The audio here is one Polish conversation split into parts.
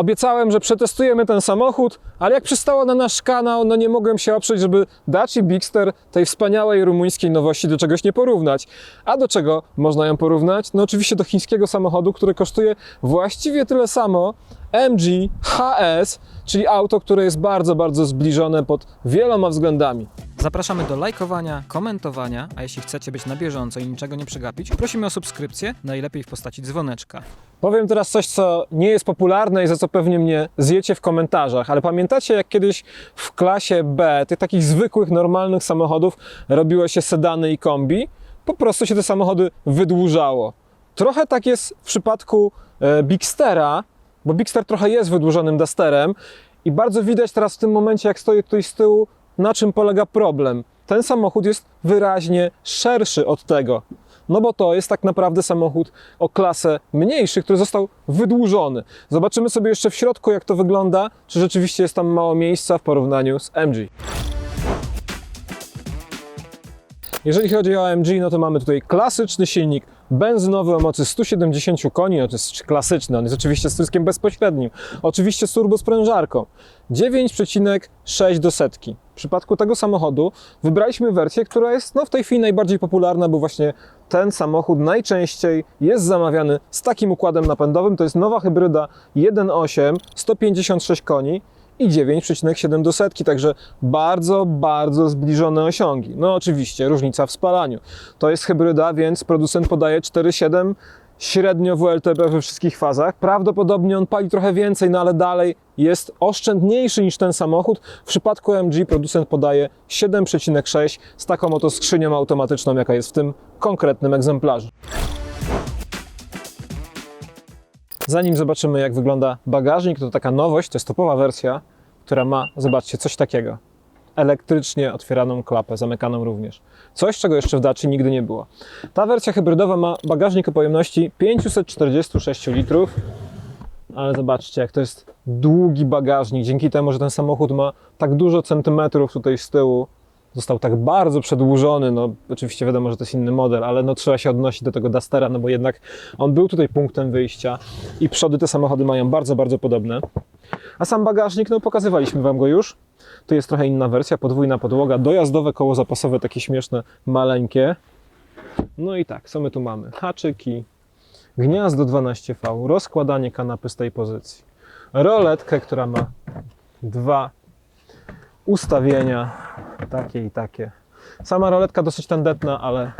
Obiecałem, że przetestujemy ten samochód, ale jak przystało na nasz kanał, no nie mogłem się oprzeć, żeby Daci Bigster tej wspaniałej rumuńskiej nowości do czegoś nie porównać. A do czego można ją porównać? No oczywiście do chińskiego samochodu, który kosztuje właściwie tyle samo, MG HS, czyli auto, które jest bardzo, bardzo zbliżone pod wieloma względami. Zapraszamy do lajkowania, komentowania, a jeśli chcecie być na bieżąco i niczego nie przegapić, prosimy o subskrypcję, najlepiej w postaci dzwoneczka. Powiem teraz coś, co nie jest popularne i za co pewnie mnie zjecie w komentarzach, ale pamiętacie jak kiedyś w klasie B, tych takich zwykłych, normalnych samochodów robiło się sedany i kombi? Po prostu się te samochody wydłużało. Trochę tak jest w przypadku e, Bigstera, bo Bigster trochę jest wydłużonym Dusterem i bardzo widać teraz w tym momencie, jak stoję tutaj z tyłu, na czym polega problem. Ten samochód jest wyraźnie szerszy od tego. No bo to jest tak naprawdę samochód o klasę mniejszy, który został wydłużony. Zobaczymy sobie jeszcze w środku, jak to wygląda, czy rzeczywiście jest tam mało miejsca w porównaniu z MG. Jeżeli chodzi o AMG, no to mamy tutaj klasyczny silnik benzynowy o mocy 170 koni, no to jest klasyczny, on jest oczywiście z tryskiem bezpośrednim, oczywiście z turbosprężarką, 9,6 do setki. W przypadku tego samochodu wybraliśmy wersję, która jest no, w tej chwili najbardziej popularna, bo właśnie ten samochód najczęściej jest zamawiany z takim układem napędowym, to jest nowa hybryda 1.8, 156 koni, i 9,7 do setki, także bardzo, bardzo zbliżone osiągi. No oczywiście, różnica w spalaniu. To jest hybryda, więc producent podaje 4,7 średnio WLTP we wszystkich fazach. Prawdopodobnie on pali trochę więcej, no ale dalej jest oszczędniejszy niż ten samochód. W przypadku MG producent podaje 7,6 z taką oto skrzynią automatyczną, jaka jest w tym konkretnym egzemplarzu. Zanim zobaczymy, jak wygląda bagażnik, to taka nowość, to jest topowa wersja, która ma, zobaczcie, coś takiego. Elektrycznie otwieraną klapę, zamykaną również. Coś, czego jeszcze w Daci nigdy nie było. Ta wersja hybrydowa ma bagażnik o pojemności 546 litrów, ale zobaczcie, jak to jest długi bagażnik. Dzięki temu, że ten samochód ma tak dużo centymetrów tutaj z tyłu, został tak bardzo przedłużony, no oczywiście wiadomo, że to jest inny model, ale no trzeba się odnosić do tego Dustera, no bo jednak on był tutaj punktem wyjścia i przody te samochody mają bardzo, bardzo podobne. A sam bagażnik, no pokazywaliśmy Wam go już. Tu jest trochę inna wersja, podwójna podłoga, dojazdowe koło zapasowe, takie śmieszne, maleńkie. No i tak, co my tu mamy? Haczyki, gniazdo 12V, rozkładanie kanapy z tej pozycji, roletkę, która ma dwa ustawienia, takie i takie. Sama roletka dosyć tandetna, ale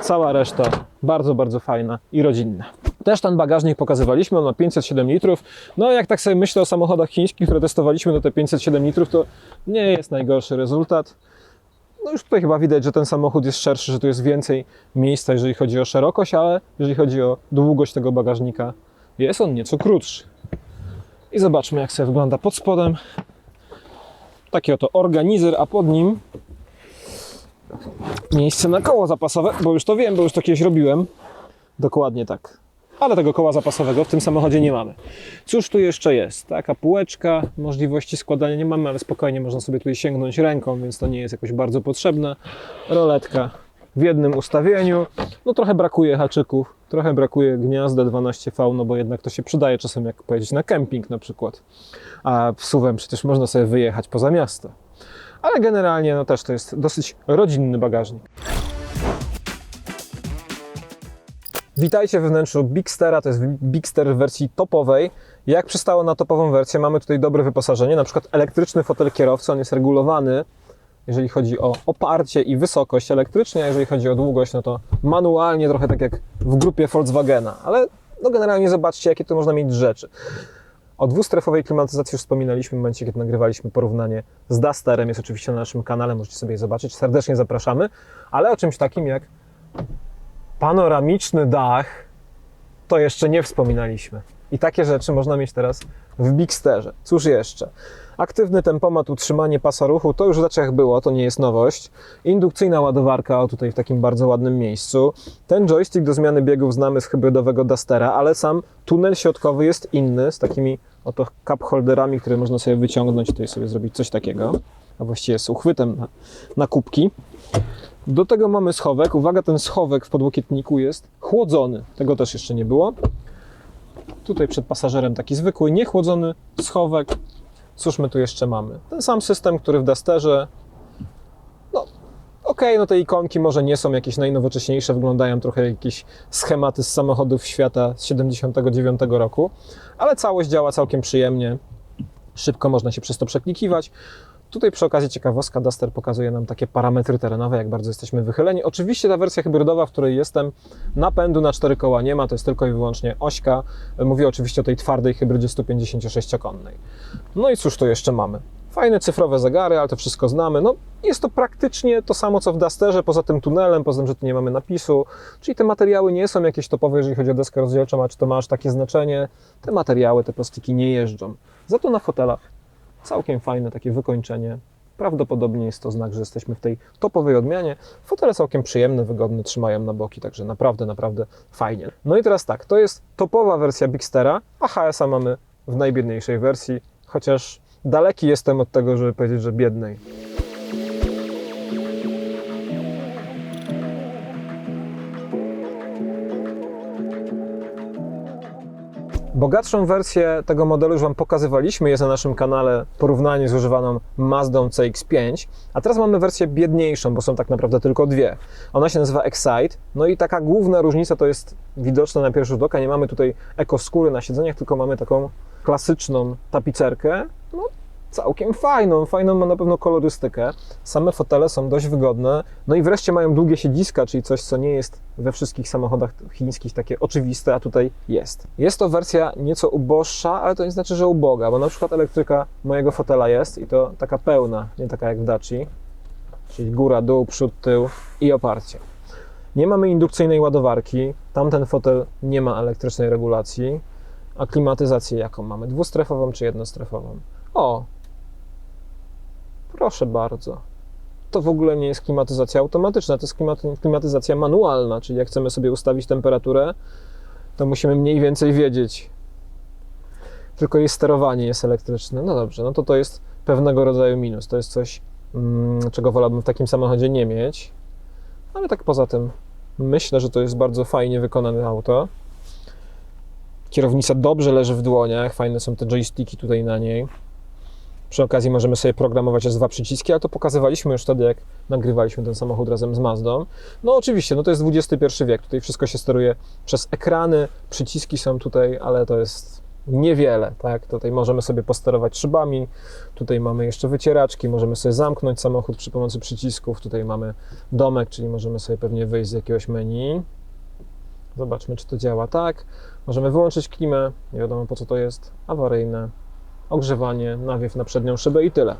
cała reszta bardzo, bardzo fajna i rodzinna. Też ten bagażnik pokazywaliśmy, on ma 507 litrów. No jak tak sobie myślę o samochodach chińskich, które testowaliśmy, no te 507 litrów to nie jest najgorszy rezultat. No już tutaj chyba widać, że ten samochód jest szerszy, że tu jest więcej miejsca, jeżeli chodzi o szerokość, ale jeżeli chodzi o długość tego bagażnika, jest on nieco krótszy. I zobaczmy, jak sobie wygląda pod spodem. Taki oto organizer, a pod nim miejsce na koło zapasowe, bo już to wiem, bo już to kiedyś robiłem. Dokładnie tak. Ale tego koła zapasowego w tym samochodzie nie mamy. Cóż tu jeszcze jest? Taka półeczka, możliwości składania nie mamy, ale spokojnie można sobie tutaj sięgnąć ręką, więc to nie jest jakoś bardzo potrzebne. Roletka w jednym ustawieniu. No trochę brakuje haczyków, trochę brakuje gniazda 12V, no bo jednak to się przydaje czasem, jak pojedzieć na kemping na przykład. A suwem przecież można sobie wyjechać poza miasto. Ale generalnie no też to jest dosyć rodzinny bagażnik. Witajcie we wnętrzu Bigstera, to jest Bigster w wersji topowej. Jak przystało na topową wersję, mamy tutaj dobre wyposażenie, na przykład elektryczny fotel kierowcy, on jest regulowany, jeżeli chodzi o oparcie i wysokość elektrycznie, a jeżeli chodzi o długość, no to manualnie, trochę tak jak w grupie Volkswagena, ale no generalnie zobaczcie, jakie tu można mieć rzeczy. O dwustrefowej klimatyzacji już wspominaliśmy w momencie, kiedy nagrywaliśmy porównanie z Dusterem, jest oczywiście na naszym kanale, możecie sobie je zobaczyć, serdecznie zapraszamy, ale o czymś takim jak panoramiczny dach, to jeszcze nie wspominaliśmy. I takie rzeczy można mieć teraz w Bigsterze. Cóż jeszcze? Aktywny tempomat, utrzymanie pasa ruchu, to już w rzeczach było, to nie jest nowość. Indukcyjna ładowarka, o tutaj w takim bardzo ładnym miejscu. Ten joystick do zmiany biegów znamy z hybrydowego Dustera, ale sam tunel środkowy jest inny, z takimi oto cup holderami, które można sobie wyciągnąć, tutaj sobie zrobić coś takiego, a właściwie z uchwytem na, na kubki. Do tego mamy schowek. Uwaga, ten schowek w podłokietniku jest chłodzony. Tego też jeszcze nie było. Tutaj przed pasażerem taki zwykły, niechłodzony schowek. Cóż my tu jeszcze mamy? Ten sam system, który w Dusterze. No, okej, no te ikonki może nie są jakieś najnowocześniejsze, wyglądają trochę jak jakieś schematy z samochodów świata z 79 roku, ale całość działa całkiem przyjemnie. Szybko można się przez to przeklikiwać. Tutaj przy okazji ciekawostka, Duster pokazuje nam takie parametry terenowe, jak bardzo jesteśmy wychyleni. Oczywiście ta wersja hybrydowa, w której jestem, napędu na cztery koła nie ma, to jest tylko i wyłącznie ośka. Mówię oczywiście o tej twardej hybrydzie 156-konnej. No i cóż tu jeszcze mamy? Fajne cyfrowe zegary, ale to wszystko znamy. No, jest to praktycznie to samo co w Dusterze, poza tym tunelem, poza tym, że tu nie mamy napisu. Czyli te materiały nie są jakieś topowe, jeżeli chodzi o deskę rozdzielczą, a czy to ma aż takie znaczenie. Te materiały, te plastiki nie jeżdżą. Za to na fotelach całkiem fajne takie wykończenie. Prawdopodobnie jest to znak, że jesteśmy w tej topowej odmianie. Fotele całkiem przyjemne, wygodne, trzymają na boki, także naprawdę, naprawdę fajnie. No i teraz tak, to jest topowa wersja Bigstera, a HS-a mamy w najbiedniejszej wersji, chociaż daleki jestem od tego, żeby powiedzieć, że biednej. Bogatszą wersję tego modelu już Wam pokazywaliśmy, jest na naszym kanale porównanie z używaną Mazdą CX-5, a teraz mamy wersję biedniejszą, bo są tak naprawdę tylko dwie. Ona się nazywa Excite, no i taka główna różnica to jest widoczna na pierwszy rzut oka, nie mamy tutaj ekoskóry na siedzeniach, tylko mamy taką klasyczną tapicerkę, no całkiem fajną, fajną ma na pewno kolorystykę. Same fotele są dość wygodne. No i wreszcie mają długie siedziska, czyli coś, co nie jest we wszystkich samochodach chińskich takie oczywiste, a tutaj jest. Jest to wersja nieco uboższa, ale to nie znaczy, że uboga, bo na przykład elektryka mojego fotela jest i to taka pełna, nie taka jak w Daci, czyli góra, dół, przód, tył i oparcie. Nie mamy indukcyjnej ładowarki, tamten fotel nie ma elektrycznej regulacji, a klimatyzację jaką mamy? Dwustrefową czy jednostrefową? O, Proszę bardzo. To w ogóle nie jest klimatyzacja automatyczna, to jest klimaty- klimatyzacja manualna, czyli jak chcemy sobie ustawić temperaturę, to musimy mniej więcej wiedzieć. Tylko jej sterowanie jest elektryczne. No dobrze, no to to jest pewnego rodzaju minus. To jest coś, mm, czego wolałbym w takim samochodzie nie mieć. Ale tak poza tym, myślę, że to jest bardzo fajnie wykonane auto. Kierownica dobrze leży w dłoniach, fajne są te joysticki tutaj na niej. Przy okazji możemy sobie programować aż dwa przyciski, ale to pokazywaliśmy już wtedy, jak nagrywaliśmy ten samochód razem z Mazdą. No oczywiście, no to jest XXI wiek, tutaj wszystko się steruje przez ekrany, przyciski są tutaj, ale to jest niewiele, tak? Tutaj możemy sobie posterować szybami, tutaj mamy jeszcze wycieraczki, możemy sobie zamknąć samochód przy pomocy przycisków, tutaj mamy domek, czyli możemy sobie pewnie wyjść z jakiegoś menu. Zobaczmy, czy to działa tak. Możemy wyłączyć klimę, nie wiadomo po co to jest, awaryjne, ogrzewanie, nawiew na przednią szybę i tyle.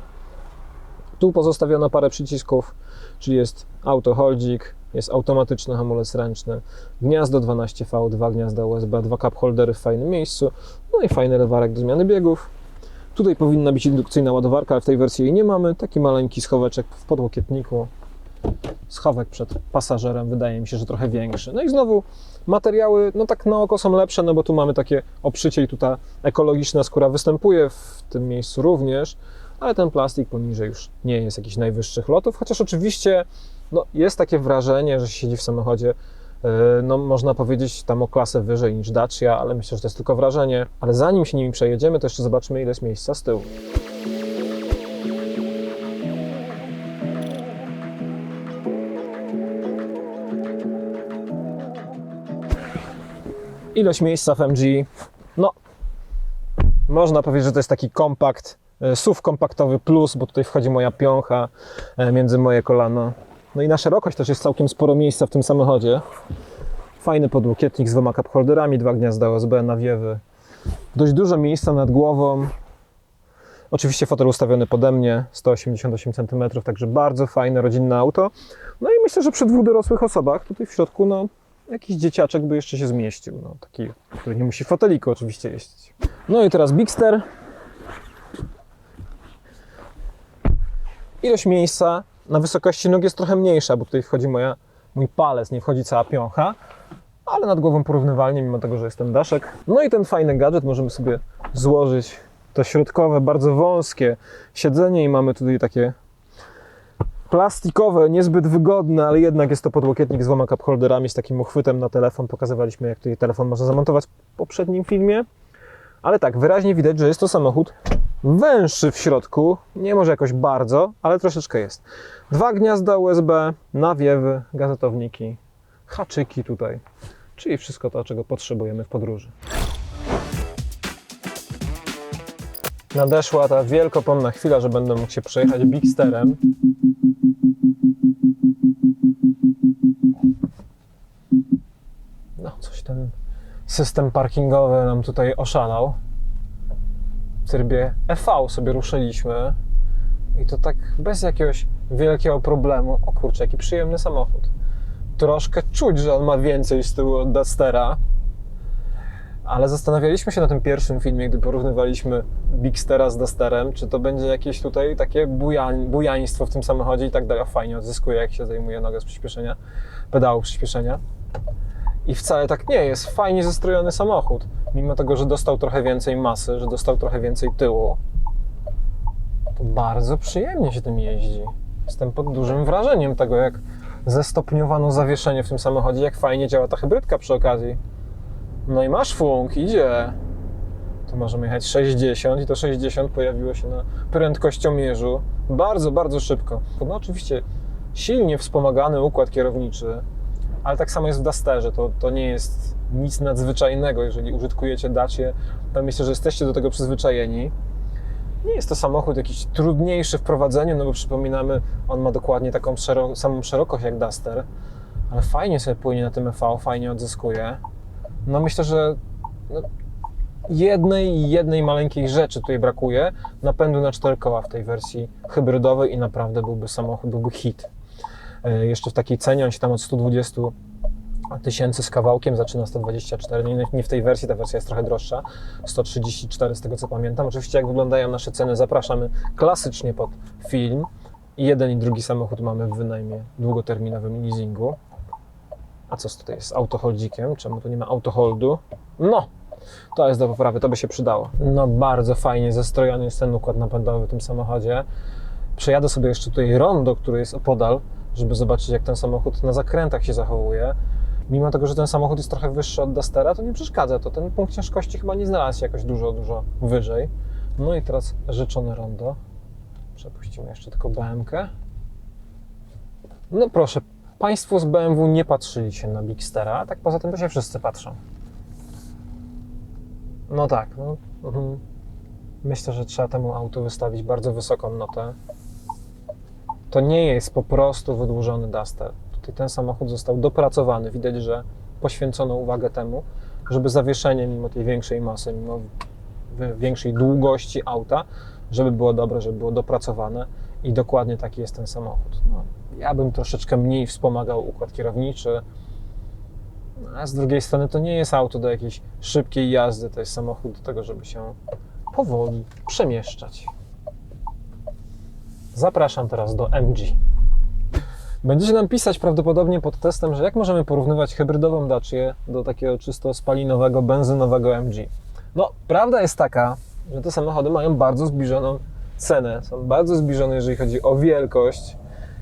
Tu pozostawiono parę przycisków, czyli jest auto holdzik, jest automatyczny hamulec ręczny, gniazdo 12V, dwa gniazda USB, dwa cup holdery w fajnym miejscu, no i fajny lewarek do zmiany biegów. Tutaj powinna być indukcyjna ładowarka, ale w tej wersji jej nie mamy. Taki maleńki schoweczek w podłokietniku. Schowek przed pasażerem, wydaje mi się, że trochę większy. No i znowu materiały, no tak na oko są lepsze, no bo tu mamy takie obszycie i tutaj ekologiczna skóra występuje w tym miejscu również, ale ten plastik poniżej już nie jest jakichś najwyższych lotów, chociaż oczywiście no, jest takie wrażenie, że się siedzi w samochodzie, yy, no można powiedzieć tam o klasę wyżej niż Dacia, ale myślę, że to jest tylko wrażenie. Ale zanim się nimi przejedziemy, to jeszcze zobaczmy ile jest miejsca z tyłu. Ilość miejsca w MG, no można powiedzieć, że to jest taki kompakt, e, SUV kompaktowy plus, bo tutaj wchodzi moja piącha e, między moje kolana. No i na szerokość też jest całkiem sporo miejsca w tym samochodzie. Fajny podłokietnik z dwoma cup holderami, dwa gniazda USB, nawiewy. Dość dużo miejsca nad głową. Oczywiście fotel ustawiony pode mnie, 188 cm, także bardzo fajne, rodzinne auto. No i myślę, że przy dwóch dorosłych osobach tutaj w środku, no jakiś dzieciaczek by jeszcze się zmieścił. No, taki, który nie musi foteliku oczywiście jeździć. No i teraz Bigster. Ilość miejsca na wysokości nóg jest trochę mniejsza, bo tutaj wchodzi moja, mój palec, nie wchodzi cała piącha, ale nad głową porównywalnie, mimo tego, że jest ten daszek. No i ten fajny gadżet możemy sobie złożyć to środkowe, bardzo wąskie siedzenie i mamy tutaj takie plastikowe, niezbyt wygodne, ale jednak jest to podłokietnik z dwoma cup holderami, z takim uchwytem na telefon. Pokazywaliśmy, jak tutaj telefon można zamontować w poprzednim filmie. Ale tak, wyraźnie widać, że jest to samochód węższy w środku. Nie może jakoś bardzo, ale troszeczkę jest. Dwa gniazda USB, nawiewy, gazetowniki, haczyki tutaj. Czyli wszystko to, czego potrzebujemy w podróży. Nadeszła ta wielkopomna chwila, że będę mógł się przejechać Bigsterem. System parkingowy nam tutaj oszalał. W trybie EV sobie ruszyliśmy i to tak bez jakiegoś wielkiego problemu. O kurczę, jaki przyjemny samochód. Troszkę czuć, że on ma więcej z tyłu od Dustera, ale zastanawialiśmy się na tym pierwszym filmie, gdy porównywaliśmy Bigstera z Dusterem, czy to będzie jakieś tutaj takie bujań, bujaństwo w tym samochodzie i tak dalej. Fajnie odzyskuje, jak się zajmuje nogę z przyspieszenia, pedału przyspieszenia. I wcale tak nie jest. Fajnie zestrojony samochód. Mimo tego, że dostał trochę więcej masy, że dostał trochę więcej tyłu, to bardzo przyjemnie się tym jeździ. Jestem pod dużym wrażeniem tego, jak zestopniowano zawieszenie w tym samochodzie, jak fajnie działa ta hybrydka przy okazji. No i masz funk, idzie. Tu możemy jechać 60 i to 60 pojawiło się na prędkościomierzu bardzo, bardzo szybko. No oczywiście silnie wspomagany układ kierowniczy, ale tak samo jest w Dusterze. To, to nie jest nic nadzwyczajnego, jeżeli użytkujecie Dacie, to myślę, że jesteście do tego przyzwyczajeni. Nie jest to samochód jakiś trudniejszy w prowadzeniu, no bo przypominamy, on ma dokładnie taką samą szerokość jak Duster, ale fajnie sobie płynie na tym EV, fajnie odzyskuje. No myślę, że no, jednej, jednej maleńkiej rzeczy tutaj brakuje, napędu na cztery koła w tej wersji hybrydowej i naprawdę byłby samochód, byłby hit. E, Jeszcze w takiej cenie, on się tam od 120 tysięcy z kawałkiem, zaczyna 124, nie, nie w tej wersji, ta wersja jest trochę droższa, 134 z tego co pamiętam. Oczywiście jak wyglądają nasze ceny, zapraszamy klasycznie pod film. Jeden i drugi samochód mamy w wynajmie długoterminowym leasingu. A co tutaj z autoholdzikiem? Czemu tu nie ma autoholdu? No, to jest do poprawy, to by się przydało. No bardzo fajnie zestrojony jest ten układ napędowy w tym samochodzie. Przejadę sobie jeszcze tutaj rondo, który jest opodal, żeby zobaczyć jak ten samochód na zakrętach się zachowuje. Mimo tego, że ten samochód jest trochę wyższy od Dustera, to nie przeszkadza to. Ten punkt ciężkości chyba nie znalazł się jakoś dużo, dużo wyżej. No i teraz życzone rondo. Przepuścimy jeszcze tylko BMK. No proszę, Państwo z BMW nie patrzyli się na Bigstera, a tak poza tym to się wszyscy patrzą. No tak, no. mhm. Myślę, że trzeba temu autu wystawić bardzo wysoką notę. To nie jest po prostu wydłużony Duster. Tutaj ten samochód został dopracowany. Widać, że poświęcono uwagę temu, żeby zawieszenie, mimo tej większej masy, mimo wi- większej długości auta, żeby było dobre, żeby było dopracowane i dokładnie taki jest ten samochód. No, ja bym troszeczkę mniej wspomagał układ kierowniczy, a z drugiej strony to nie jest auto do jakiejś szybkiej jazdy, to jest samochód do tego, żeby się powoli przemieszczać. Zapraszam teraz do MG. Będziecie nam pisać prawdopodobnie pod testem, że jak możemy porównywać hybrydową Dacię do takiego czysto spalinowego, benzynowego MG. No, prawda jest taka, że te samochody mają bardzo zbliżoną cenę, są bardzo zbliżone, jeżeli chodzi o wielkość.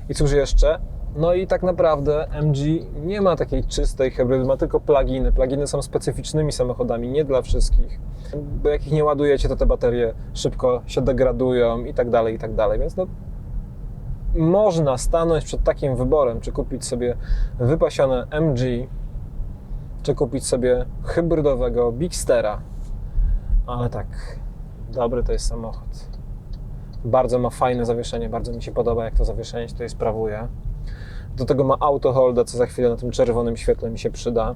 I cóż jeszcze? No i tak naprawdę MG nie ma takiej czystej hybrydy, ma tylko pluginy. Pluginy są specyficznymi samochodami, nie dla wszystkich. Bo jak ich nie ładujecie, to te baterie szybko się degradują i tak dalej, i tak dalej. Więc no, można stanąć przed takim wyborem, czy kupić sobie wypasione MG, czy kupić sobie hybrydowego Bigstera. Ale tak, dobry to jest samochód. Bardzo ma fajne zawieszenie, bardzo mi się podoba, jak to zawieszenie się tutaj sprawuje. Do tego ma autoholda, co za chwilę na tym czerwonym świetle mi się przyda.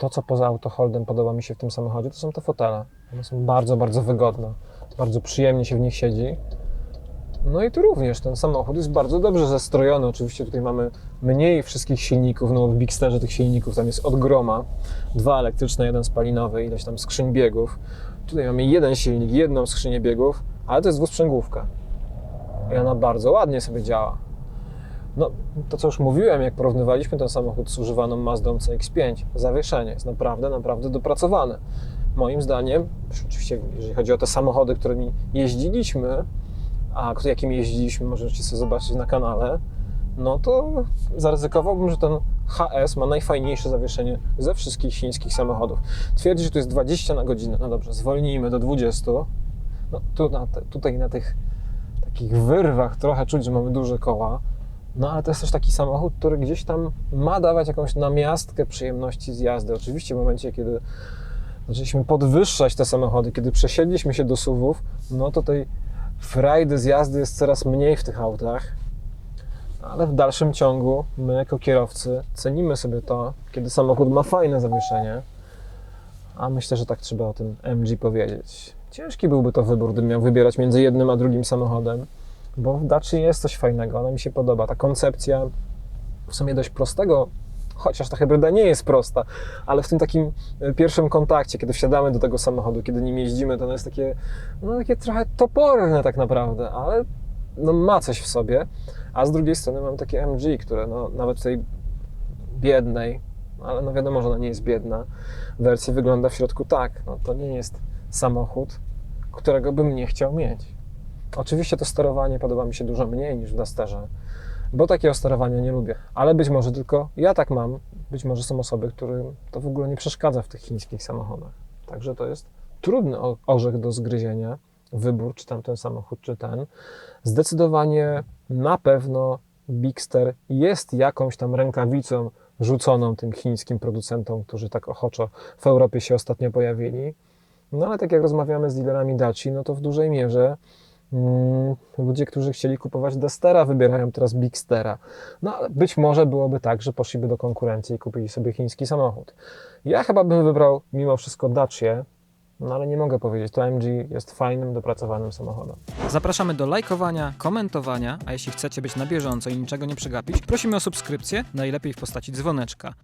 To, co poza autoholdem podoba mi się w tym samochodzie, to są te fotele. One są bardzo, bardzo wygodne. Bardzo przyjemnie się w nich siedzi. No i tu również ten samochód jest bardzo dobrze zestrojony. Oczywiście tutaj mamy mniej wszystkich silników, no w Bigsterze tych silników tam jest od groma. Dwa elektryczne, jeden spalinowy, ileś tam skrzyń biegów. Tutaj mamy jeden silnik, jedną skrzynię biegów, ale to jest dwusprzęgłówka. I ona bardzo ładnie sobie działa. No, to co już mówiłem, jak porównywaliśmy ten samochód z używaną Mazdą CX-5, zawieszenie jest naprawdę, naprawdę dopracowane. Moim zdaniem, oczywiście jeżeli chodzi o te samochody, którymi jeździliśmy, a jakim jeździliśmy, możecie sobie zobaczyć na kanale, no to zaryzykowałbym, że ten HS ma najfajniejsze zawieszenie ze wszystkich chińskich samochodów. Twierdzi, że to jest 20 na godzinę. No dobrze, zwolnijmy do 20. No tu na te, tutaj na tych takich wyrwach trochę czuć, że mamy duże koła. No ale to jest też taki samochód, który gdzieś tam ma dawać jakąś namiastkę przyjemności z jazdy. Oczywiście w momencie, kiedy zaczęliśmy podwyższać te samochody, kiedy przesiedliśmy się do SUVów, no to tej frajdy z jazdy jest coraz mniej w tych autach. Ale w dalszym ciągu my jako kierowcy cenimy sobie to, kiedy samochód ma fajne zawieszenie. A myślę, że tak trzeba o tym MG powiedzieć. Ciężki byłby to wybór, gdybym miał wybierać między jednym a drugim samochodem, bo w Daci jest coś fajnego, ona mi się podoba. Ta koncepcja w sumie dość prostego, chociaż ta hybryda nie jest prosta, ale w tym takim e, pierwszym kontakcie, kiedy wsiadamy do tego samochodu, kiedy nim jeździmy, to ono jest takie, no takie trochę toporne tak naprawdę, ale no, ma coś w sobie. A z drugiej strony mam takie MG, które no, nawet w tej biednej, ale no wiadomo, że ona nie jest biedna, wersji wygląda w środku tak. No, to nie jest samochód, którego bym nie chciał mieć. Oczywiście to sterowanie podoba mi się dużo mniej niż w Dusterze, bo takiego sterowania nie lubię. Ale być może tylko ja tak mam, być może są osoby, którym to w ogóle nie przeszkadza w tych chińskich samochodach. Także to jest trudny orzech do zgryzienia, wybór, czy tamten samochód, czy ten. Zdecydowanie na pewno Bigster jest jakąś tam rękawicą rzuconą tym chińskim producentom, którzy tak ochoczo w Europie się ostatnio pojawili. No ale tak jak rozmawiamy z dealerami Daci, no to w dużej mierze ludzie, którzy chcieli kupować Dustera, wybierają teraz Bigstera. No ale być może byłoby tak, że poszliby do konkurencji i kupili sobie chiński samochód. Ja chyba bym wybrał mimo wszystko Dacię, no ale nie mogę powiedzieć, to MG jest fajnym, dopracowanym samochodem. Zapraszamy do lajkowania, komentowania, a jeśli chcecie być na bieżąco i niczego nie przegapić, prosimy o subskrypcję, najlepiej w postaci dzwoneczka.